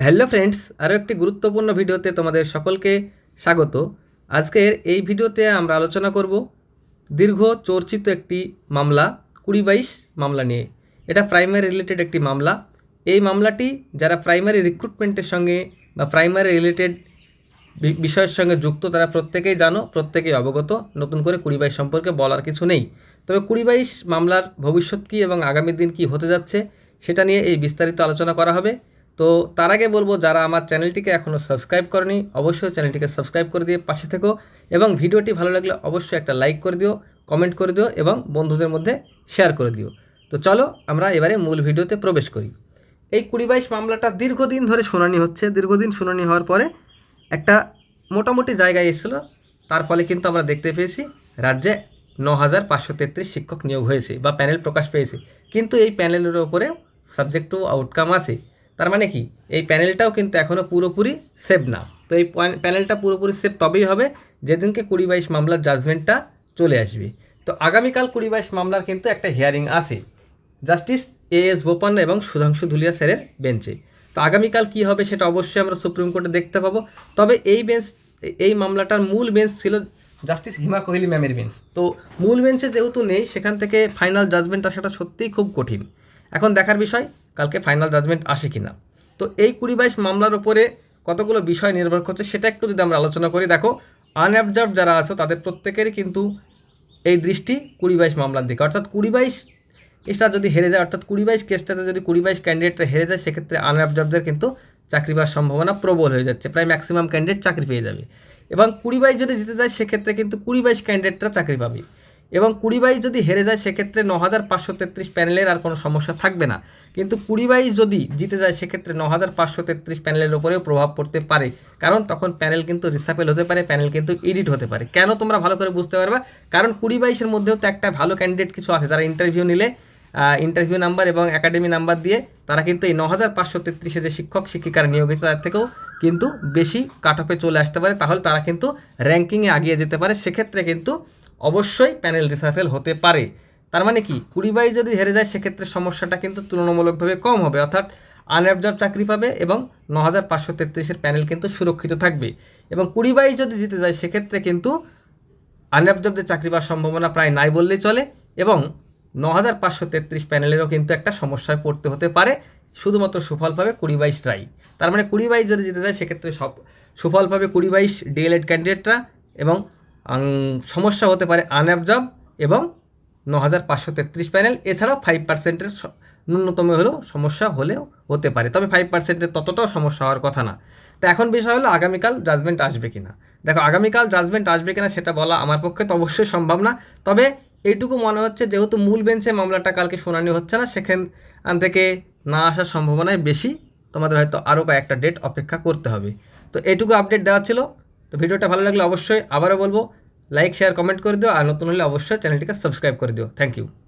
Hello friends, আরও একটি গুরুত্বপূর্ণ ভিডিওতে তোমাদের সকলকে স্বাগত। আজকের এই ভিডিওতে আমরা আলোচনা করব দীর্ঘ চর্চিত একটি মামলা, কুড়ি বাইশ মামলা নিয়ে। এটা প্রাইমারি রিলেটেড একটি মামলা। এই মামলাটি যারা প্রাইমারি রিক্রুটমেন্টের সঙ্গে বা প্রাইমারি রিলেটেড বিষয়ের সঙ্গে যুক্ত, তারা প্রত্যেকেই জানো, প্রত্যেকেই অবগত। নতুন করে কুড়ি বাইশ সম্পর্কে বলার কিছু নেই। তবে কুড়ি বাইশ মামলার ভবিষ্যৎ কী এবং আগামী দিন কী হতে যাচ্ছে, সেটা নিয়ে এই বিস্তারিত আলোচনা করা হবে। তো তার আগে বলব, যারা আমার চ্যানেলটিকে এখনও সাবস্ক্রাইব করেনি, অবশ্যই চ্যানেলটিকে সাবস্ক্রাইব করে দিয়ে পাশে থেকো এবং ভিডিওটি ভালো লাগলে অবশ্যই একটা লাইক করে দিও, কমেন্ট করে দিও এবং বন্ধুদের মধ্যে শেয়ার করে দিও। তো চলো আমরা এবারে মূল ভিডিওতে প্রবেশ করি। এই কুড়ি বাইশ মামলাটা দীর্ঘদিন ধরে শুনানি হচ্ছে। দীর্ঘদিন শুনানি হওয়ার পরে একটা মোটামুটি জায়গায় এসেছিল। তার ফলে কিন্তু আমরা দেখতে পেয়েছি, রাজ্যে ন হাজার পাঁচশো তেত্রিশ শিক্ষক নিয়োগ হয়েছে বা প্যানেল প্রকাশ পেয়েছে। কিন্তু এই প্যানেলের ওপরে সাবজেক্ট টু আউটকাম আছে। তার মানে কি? এই প্যানেলটাও কিন্তু এখনও পুরোপুরি সেভ না। তো এই প্যানেলটা পুরোপুরি সেভ তবেই হবে যেদিনকে কুড়ি বাইশ মামলার জাজমেন্টটা চলে আসবে। তো আগামীকাল কুড়ি বাইশ মামলার কিন্তু একটা হিয়ারিং আছে। জাস্টিস এ এস বোপান্ন এবং সুধাংশু ধুলিয়া স্যারের বেঞ্চে তো আগামীকাল কী হবে সেটা অবশ্যই আমরা সুপ্রিম কোর্টে দেখতে পাবো। তবে এই বেঞ্চ এই মামলাটার মূল বেঞ্চ ছিল জাস্টিস হিমা কোহলি ম্যামের বেঞ্চ তো মূল বেঞ্চে যেহেতু নেই, সেখান থেকে ফাইনাল জাজমেন্ট আসাটা সত্যিই খুব কঠিন। এখন দেখার বিষয় কালকে ফাইনাল জাজমেন্ট আসে কি না তো এই কুড়ি বাইশ মামলার উপরে কতগুলো বিষয় নির্ভর করছে সেটা একটু যদি আমরা আলোচনা করি, দেখো আনঅবজার্ভ যারা আছে তাদের প্রত্যেকেরই কিন্তু এই দৃষ্টি কুড়ি বাইশ মামলার দিকে। অর্থাৎ কুড়ি বাইশ কেসটা যদি হেরে যায়, অর্থাৎ কুড়ি বাইশ কেসটাতে যদি কুড়ি বাইশ ক্যান্ডিডেটরা হেরে যায়, সেক্ষেত্রে আনঅবজার্ভদের কিন্তু চাকরি পাওয়ার সম্ভাবনা প্রবল হয়ে যাচ্ছে, প্রায় ম্যাক্সিমাম ক্যান্ডিডেট চাকরি পেয়ে যাবে। এবং কুড়ি বাইশ যদি জিতে যায়, সেক্ষেত্রে কিন্তু কুড়ি বাইশ ক্যান্ডিডেটরা চাকরি পাবে। এবং কুড়ি বাইশ যদি হেরে যায়, সেক্ষেত্রে ন হাজার পাঁচশো তেত্রিশ প্যানেলের আর কোনো সমস্যা থাকবে না। কিন্তু কুড়ি বাইশ যদি জিতে যায়, সেক্ষেত্রে ন হাজার পাঁচশো তেত্রিশ প্যানেলের ওপরেও প্রভাব পড়তে পারে। কারণ তখন প্যানেল কিন্তু রিসাপেল হতে পারে, প্যানেল কিন্তু এডিট হতে পারে। কেন তোমরা ভালো করে বুঝতে পারবে? কারণ কুড়ি বাইশের মধ্যেও তো একটা ভালো ক্যান্ডিডেট কিছু আছে, যারা ইন্টারভিউ নিলে ইন্টারভিউ নাম্বার এবং একাডেমি নাম্বার দিয়ে তারা কিন্তু এই ন হাজার পাঁচশো তেত্রিশে যে শিক্ষক, শিক্ষিকার নিয়োগ হয়েছে, তার থেকেও কিন্তু বেশি কাট অফে চলে আসতে পারে। তাহলে তারা কিন্তু র্যাঙ্কিংয়ে আগিয়ে যেতে পারে। সেক্ষেত্রে কিন্তু অবশ্যই প্যানেল রিসাফেল হতে পারে। তার মানে কি? কুড়ি বাই যদি হেরে যায়, সেক্ষেত্রে সমস্যাটা কিন্তু তুলনামূলকভাবে কম হবে। অর্থাৎ আনঅ্যাবজর্ব চাকরি পাবে এবং ন হাজার পাঁচশো তেত্রিশের প্যানেল কিন্তু সুরক্ষিত থাকবে। এবং কুড়ি বাই যদি জিতে যায়, সেক্ষেত্রে কিন্তু আনঅ্যাবজর্বদের চাকরি পাওয়ার সম্ভাবনা প্রায় নাই বললেই চলে এবং ন হাজার পাঁচশো তেত্রিশ প্যানেলেরও কিন্তু একটা সমস্যায় পড়তে হতে পারে। শুধুমাত্র সুফল পাবে কুড়ি বাইশ ট্রাই তার মানে কুড়ি বাইশ যদি জিতে যায়, সেক্ষেত্রে সব সুফল পাবে কুড়ি বাইশ ডিএলএড ক্যান্ডিডেটরা এবং সমস্যা হতে পারে আনঅ্যাবজর্ব এবং ন হাজার পাঁচশো তেত্রিশ প্যানেল এছাড়াও ফাইভ পার্সেন্টের ন্যূনতম হলেও সমস্যা হলেও হতে পারে। তবে ফাইভ পার্সেন্টের ততটাও সমস্যা হওয়ার কথা না। তো এখন বিষয় হলো আগামীকাল জাজমেন্ট আসবে কিনা। দেখো, আগামীকাল জাজমেন্ট আসবে কিনা সেটা বলা আমার পক্ষে তো অবশ্যই সম্ভব না। তবে এইটুকু মনে হচ্ছে যেহেতু মূল বেঞ্চে মামলাটা কালকে শুনানি হচ্ছে না, সেখান থেকে না আসার সম্ভাবনাই বেশি। তোমাদের হয়তো আরও কয়েকটা ডেট অপেক্ষা করতে হবে। তো এইটুকু আপডেট দেওয়া ছিল। তো ভিডিওটা ভালো লাগলে অবশ্যই আবারও বলব লাইক শেয়ার কমেন্ট করে দিও, আর নতুন হলে অবশ্যই চ্যানেলটিকে সাবস্ক্রাইব করে দিও। Thank you